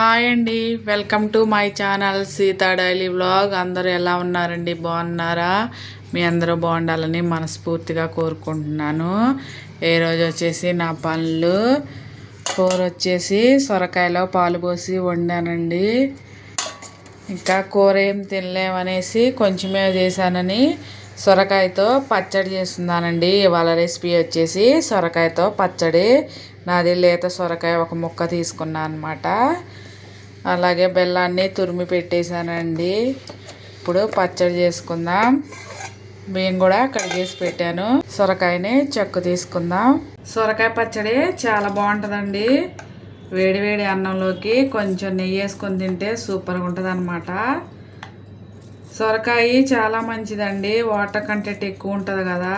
Hi అండి. Welcome to my channel Sita daily blog అందరూ ఎలా ఉన్నారండి? బాగున్నారా? మీ అందరూ బాగుండాలని మనస్ఫూర్తిగా కోరుకుంటున్నాను. ఏ రోజు వచ్చేసి నా పనులు? కూర వచ్చేసి సొరకాయలో పాలు పోసి వండానండి. ఇంకా కూర ఏం తినలేమనేసి కొంచెమే చేశానని సొరకాయతో పచ్చడి చేస్తున్నానండి. ఇవాళ రెసిపీ వచ్చేసి సొరకాయతో పచ్చడి. నాది లేత సొరకాయ ఒక ముక్క తీసుకున్నాను అనమాట అలాగే బెల్లాన్ని తురిమి పెట్టేశానండి. ఇప్పుడు పచ్చడి చేసుకుందాం. బియ్యం కూడా కడిగేసి పెట్టాను. సొరకాయని చెక్కు తీసుకుందాం. సొరకాయ పచ్చడి చాలా బాగుంటుందండి. వేడి వేడి అన్నంలోకి కొంచెం నెయ్యి వేసుకొని తింటే సూపర్గా ఉంటుంది అనమాట సొరకాయ చాలా మంచిదండి. వాటర్ కంటెంట్ ఎక్కువ ఉంటుంది కదా.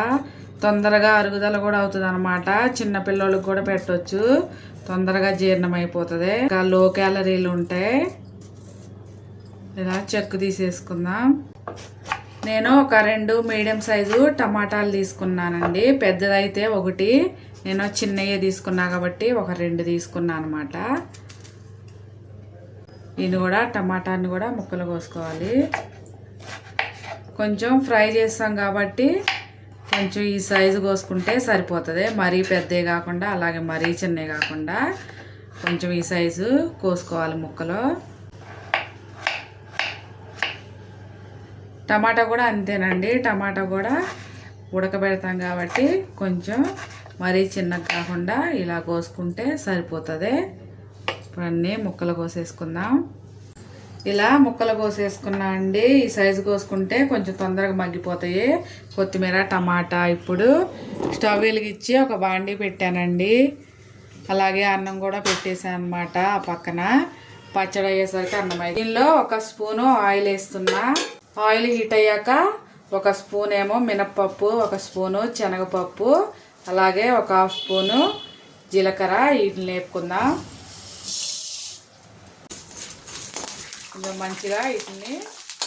తొందరగా అరుగుదల కూడా అవుతుంది అనమాట చిన్నపిల్లలకు కూడా పెట్టవచ్చు తొందరగా జీర్ణం అయిపోతుంది ఇంకా లో క్యాలరీలు ఉంటాయి. ఇలా చెక్కు తీసేసుకుందాం. నేను ఒక రెండు మీడియం సైజు టమాటాలు తీసుకున్నానండి. పెద్దదైతే ఒకటి. నేను చిన్నయ్యే తీసుకున్నా కాబట్టి ఒక రెండు తీసుకున్నాను అనమాట ఇది కూడా టమాటాని కూడా ముక్కలు కోసుకోవాలి. కొంచెం ఫ్రై చేస్తాం కాబట్టి కొంచెం ఈ సైజు కోసుకుంటే సరిపోతుంది. మరీ పెద్దవి కాకుండా అలాగే మరీ చిన్నవి కాకుండా కొంచెం ఈ సైజు కోసుకోవాలి ముక్కలు. టమాటా కూడా అంతేనండి. టమాటా కూడా ఉడకబెడతాం కాబట్టి కొంచెం మరీ చిన్నగా కాకుండా ఇలా కోసుకుంటే సరిపోతుంది. ఇప్పుడు అన్నీ ముక్కలు కోసేసుకుందాం. ఇలా ముక్కలు కోసేసుకున్నా అండి. ఈ సైజు కోసుకుంటే కొంచెం తొందరగా మగ్గిపోతాయి. కొత్తిమీర టమాటా ఇప్పుడు స్టవ్ వెలిగించి ఒక బాండీ పెట్టానండి. అలాగే అన్నం కూడా పెట్టేసాను అనమాట ఆ పక్కన. పచ్చడి అయ్యేసరికి అన్నం అయ్యి దీనిలో ఒక స్పూను ఆయిల్ వేస్తున్నా. ఆయిల్ హీట్ అయ్యాక ఒక స్పూన్ ఏమో మినప్పప్పు ఒక స్పూను శనగపప్పు అలాగే ఒక హాఫ్ స్పూను జీలకర్ర. వీటిని లేపుకుందాం. కొంచెం మంచిగా వీటిని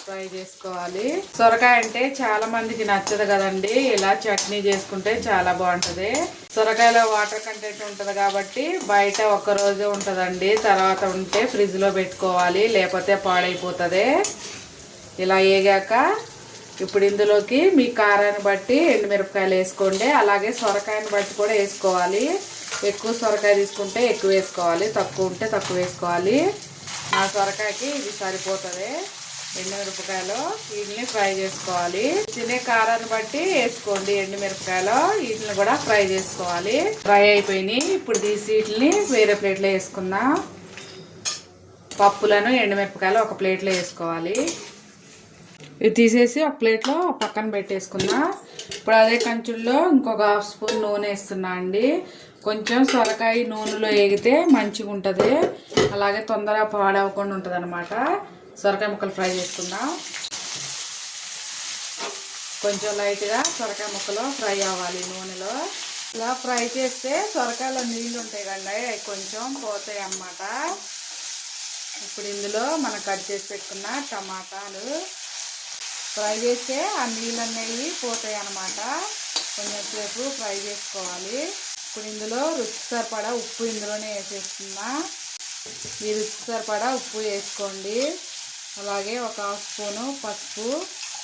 ఫ్రై చేసుకోవాలి. సొరకాయ అంటే చాలా మందికి నచ్చదు కదండి. ఇలా చట్నీ చేసుకుంటే చాలా బాగుంటుంది. సొరకాయలో వాటర్ కంటెంట్ ఉంటుంది కాబట్టి బయట ఒక్కరోజు ఉంటుందండి. తర్వాత ఉంటే ఫ్రిడ్జ్లో పెట్టుకోవాలి. లేకపోతే పాడైపోతుంది. ఇలా వేగాక ఇప్పుడు ఇందులోకి మీ కారాన్ని బట్టి ఎండుమిరపకాయలు వేసుకోండి. అలాగే సొరకాయని బట్టి కూడా వేసుకోవాలి. ఎక్కువ సొరకాయ తీసుకుంటే ఎక్కువ వేసుకోవాలి. తక్కువ ఉంటే తక్కువ వేసుకోవాలి. ఆ సొరకాయకి ఇది సరిపోతుంది. ఎండుమిరపకాయలు వీటిని ఫ్రై చేసుకోవాలి. తినే కారాన్ని బట్టి వేసుకోండి ఎండుమిరపకాయలు వీటిని కూడా ఫ్రై చేసుకోవాలి. ఫ్రై అయిపోయినాయి. ఇప్పుడు తీసి వీటిని వేరే ప్లేట్లో వేసుకుందాం. పప్పులను ఎండుమిరపకాయలు ఒక ప్లేట్లో వేసుకోవాలి. ఇవి తీసేసి ఒక ప్లేట్లో పక్కన పెట్టేసుకున్నా ఇప్పుడు అదే కంచుల్లో ఇంకొక హాఫ్ స్పూన్ నూనె వేస్తున్నా అండి. కొంచెం సొరకాయ నూనెలో వేగితే మంచిగా ఉంటుంది అలాగే తొందరగా పాడవకుండా ఉంటుంది అనమాట సొరకాయ ముక్కలు ఫ్రై చేసుకుందాం. కొంచెం లైట్గా సొరకాయ ముక్కలు ఫ్రై అవ్వాలి నూనెలో. ఇలా ఫ్రై చేస్తే సొరకాయలో నీళ్ళు ఉంటాయి కండి అవి కొంచెం పోతాయి అన్నమాట. ఇప్పుడు ఇందులో మనం కట్ చేసి పెట్టుకున్న టమాటాలు. ఫ్రై చేస్తే ఆ నీళ్ళు అనేవి పోతాయి అన్నమాట. కొంచెం సేపు ఫ్రై చేసుకోవాలి. ఇప్పుడు ఇందులో రుచి సరిపడా ఉప్పు ఇందులోనే వేసేస్తున్నా మీరు రుచి సరిపడా ఉప్పు వేసుకోండి. అలాగే ఒక హాఫ్ స్పూను పసుపు.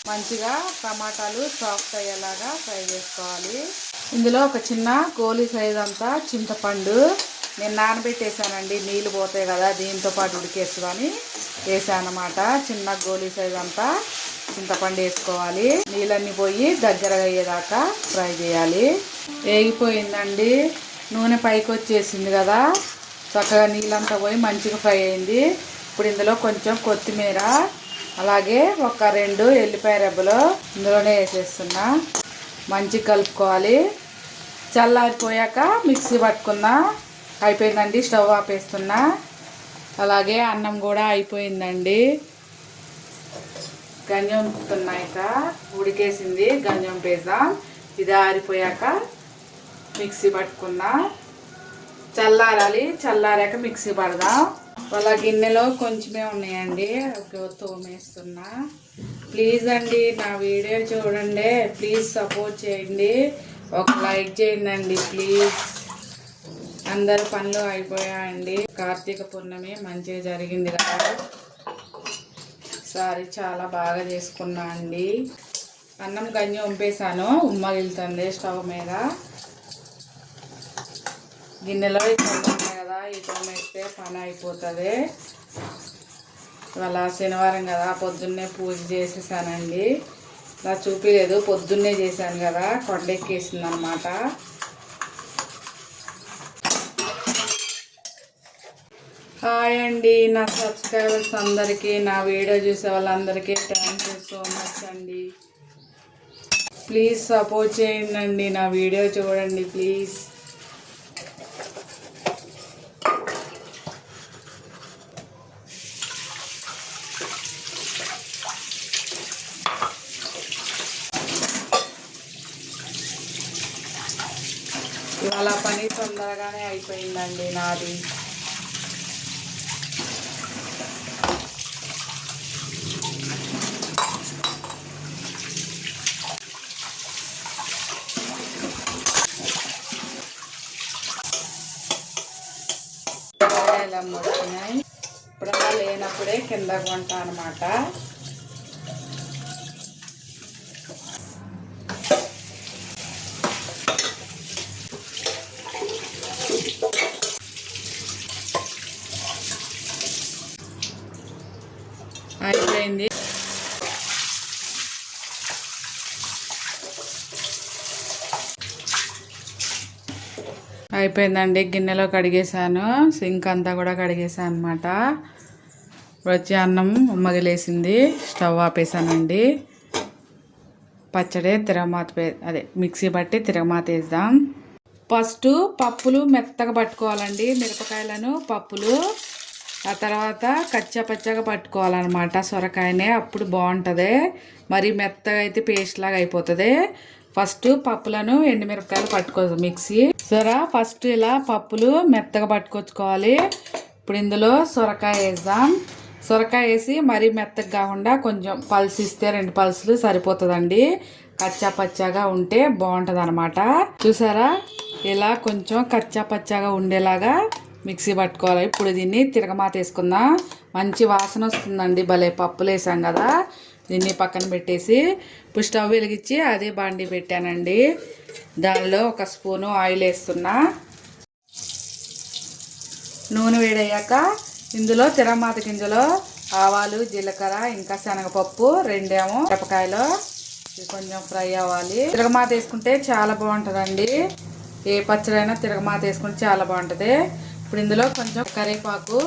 మంచిగా టమాటాలు సాఫ్ట్ అయ్యేలాగా ఫ్రై చేసుకోవాలి. ఇందులో ఒక చిన్న కోలి సైజ్ అంతా చింతపండు. నేను నానబెట్టేసానండి. నీళ్ళు పోతాయి కదా దీంతో పాటు ఉడికేస్తుందని వేసాను చిన్న గోలీ సైజ్ అంతా చింతపండు వేసుకోవాలి. నీళ్ళన్నీ పోయి దగ్గర అయ్యేదాకా ఫ్రై చేయాలి. వేగిపోయిందండి. నూనె పైకి వచ్చేసింది కదా. చక్కగా నీళ్ళంతా పోయి మంచిగా ఫ్రై అయింది. ఇప్పుడు ఇందులో కొంచెం కొత్తిమీర అలాగే ఒక రెండు ఎల్లిపాయ రెబ్బలు ఇందులోనే వేసేస్తున్నా. మంచిగా కలుపుకోవాలి. చల్లారిపోయాక మిక్సీ పట్టుకున్నా. అయిపోయిందండి స్టవ్ ఆపేస్తున్నా. అలాగే అన్నం కూడా అయిపోయిందండి. గంజం ఉన్నాక ఉడికేసింది గంజం పేసాం ఇది ఆరిపోయాక మిక్సీ పట్టుకున్నా. చల్లారాలి చల్లారాక మిక్సీ పడదాం. వాళ్ళ గిన్నెలో కొంచెమే ఉన్నాయండి. ఒక తోమేస్తున్నా. ప్లీజ్ అండి నా వీడియో చూడండి. ప్లీజ్ సపోర్ట్ చేయండి. ఒక లైక్ చేయండి అండి ప్లీజ్. అందరు పనులు అయిపోయాయండి. కార్తీక పూర్ణమి మంచిగా జరిగింది కదా. సారీ చాలా బాగా చేసుకున్నా అండి. అన్నం గంజి వంపేశాను ఉమ్మగిలుతుంది స్టవ్ మీద. గిన్నెలో ఇట్లా కదా ఇట్లా వేస్తే పని అయిపోతుంది. ఇవాళ శనివారం కదా పొద్దున్నే పూజ చేసేసానండి. ఇలా చూపించలేదు పొద్దున్నే చేశాను కదా కొండెక్కేసింది అనమాట హాయ్ అండి నా సబ్స్క్రైబర్స్ అందరికీ నా వీడియో చూసే వాళ్ళందరికీ థ్యాంక్ యూ సో మచ్ అండి. ప్లీజ్ సపోర్ట్ చేయండి నా వీడియో చూడండి ప్లీజ్ చాలా పని తొందరగానే అయిపోయిందండి నాది. వచ్చినాయి ఇప్పుడల్లా లేనప్పుడే కింద కొంట అనమాట అయిపోయింది అయిపోయిందండి. గిన్నెలో కడిగేసాను సింక్ అంతా కూడా కడిగేసాను అనమాట వచ్చి అన్నం ఉమ్మగిలేసింది స్టవ్ ఆపేసానండి పచ్చడి తిరగమాత అదే మిక్సీ బట్టి తిరగమాత వేద్దాం. ఫస్ట్ పప్పులు మెత్తగా పట్టుకోవాలండి. మిరపకాయలను పప్పులు. ఆ తర్వాత కచ్చా పచ్చగా పట్టుకోవాలన్నమాట. సొరకాయనే అప్పుడు బాగుంటుంది. మరి మెత్తగా అయితే పేస్ట్ లాగా అయిపోతుంది. ఫస్ట్ పప్పులను ఎండుమిరపకాయలు పట్టుకోవచ్చు మిక్సీ. సరే ఫస్ట్ ఇలా పప్పులు మెత్తగా పట్టుకొచ్చుకోవాలి. ఇప్పుడు ఇందులో సొరకాయ వేద్దాం. సొరకాయ వేసి మరీ మెత్తగా కాకుండా కొంచెం పల్స్ ఇస్తే రెండు పల్సులు సరిపోతుందండి. కచ్చా పచ్చాగా ఉంటే బాగుంటుంది అనమాట చూసారా? ఇలా కొంచెం కచ్చా పచ్చాగా ఉండేలాగా మిక్సీ పట్టుకోవాలి. ఇప్పుడు దీన్ని తిరగమాత వేసుకుందాం. మంచి వాసన వస్తుందండి. భలే పప్పులు వేసాం కదా. దీన్ని పక్కన పెట్టేసి ఇప్పుడు స్టవ్ వెలిగించి అదే బాండి పెట్టానండి. దానిలో ఒక స్పూను ఆయిల్ వేస్తున్నా. నూనె వేడయ్యాక ఇందులో తిరమాత గింజలో ఆవాలు జీలకర్ర ఇంకా శనగపప్పు రెండేమో మిరపకాయలు. కొంచెం ఫ్రై అవ్వాలి. తిరగమాత వేసుకుంటే చాలా బాగుంటుందండి. ఏ పచ్చడైనా తిరగమాత వేసుకుంటే చాలా బాగుంటుంది. ఇప్పుడు ఇందులో కొంచెం కరివేపాకు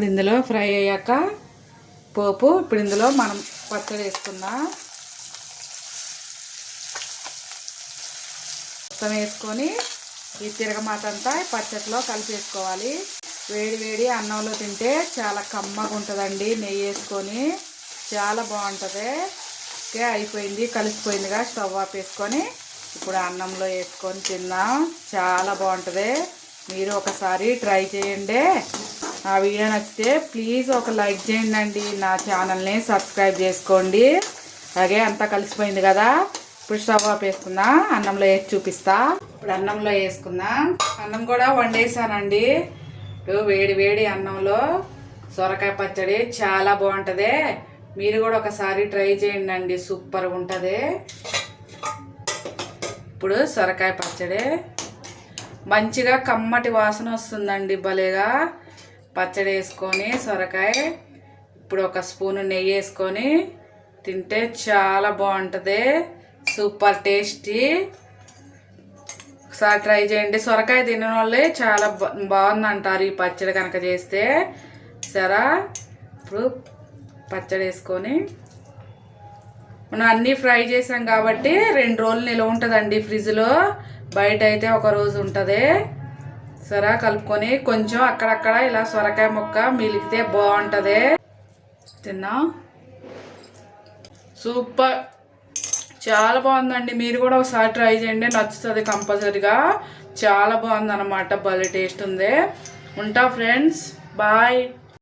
ఇప్పుడు ఇందులో ఫ్రై అయ్యాక పోపు ఇప్పుడు ఇందులో మనం పచ్చడి వేసుకుందాం. మొత్తం వేసుకొని ఈ తిరగమాత అంతా పచ్చడిలో కలిపేసుకోవాలి వేడి వేడి అన్నంలో తింటే చాలా కమ్మగా ఉంటుందండి నెయ్యి వేసుకొని. చాలా బాగుంటుంది. ఓకే అయిపోయింది. కలిసిపోయిందిగా స్టవ్ ఆఫ్ వేసుకొని. ఇప్పుడు అన్నంలో వేసుకొని తిందాం. చాలా బాగుంటుంది. మీరు ఒకసారి ట్రై చేయండి. ఆ వీడియో నచ్చితే ప్లీజ్ ఒక లైక్ చేయండి నా ఛానల్ని సబ్స్క్రైబ్ చేసుకోండి. అలాగే అంతా కలిసిపోయింది కదా? ఇప్పుడు స్టవ్ ఆఫ్ వేసుకుందా అన్నంలో వేసి చూపిస్తా. ఇప్పుడు అన్నంలో వేసుకున్నా అన్నం కూడా వండేసానండి. ఇప్పుడు వేడి వేడి అన్నంలో సొరకాయ పచ్చడి చాలా బాగుంటుంది. మీరు కూడా ఒకసారి ట్రై చేయండి అండి సూపర్గా ఉంటుంది. ఇప్పుడు సొరకాయ పచ్చడి. మంచిగా కమ్మటి వాసన వస్తుందండి భలేగా. పచ్చడి వేసుకొని సొరకాయ ఇప్పుడు ఒక స్పూను నెయ్యి వేసుకొని తింటే చాలా బాగుంటుంది. Super tasty. ఒకసారి ట్రై చేయండి. సొరకాయ తినడం వాళ్ళే చాలా బాగుందంటారు ఈ పచ్చడి కనుక చేస్తే. సరే? ఇప్పుడు పచ్చడి వేసుకొని. మనం అన్నీ ఫ్రై చేసాం కాబట్టి రెండు రోజులు నిల్వ ఉంటుందండి ఫ్రిడ్జ్లో. బయట అయితే ఒక రోజు ఉంటుంది. సరా కలుపుకొని కొంచెం అక్కడక్కడ ఇలా సొరకాయ ముక్క మిలికితే బాగుంటుంది. తిన్నా? సూపర్. చాలా బాగుందండి. మీరు కూడా ఒకసారి ట్రై చేయండి. నచ్చుతుంది కంపల్సరీగా. చాలా బాగుంది అనమాట భలే టేస్ట్ ఉంది. ఉంటా ఫ్రెండ్స్. బాయ్.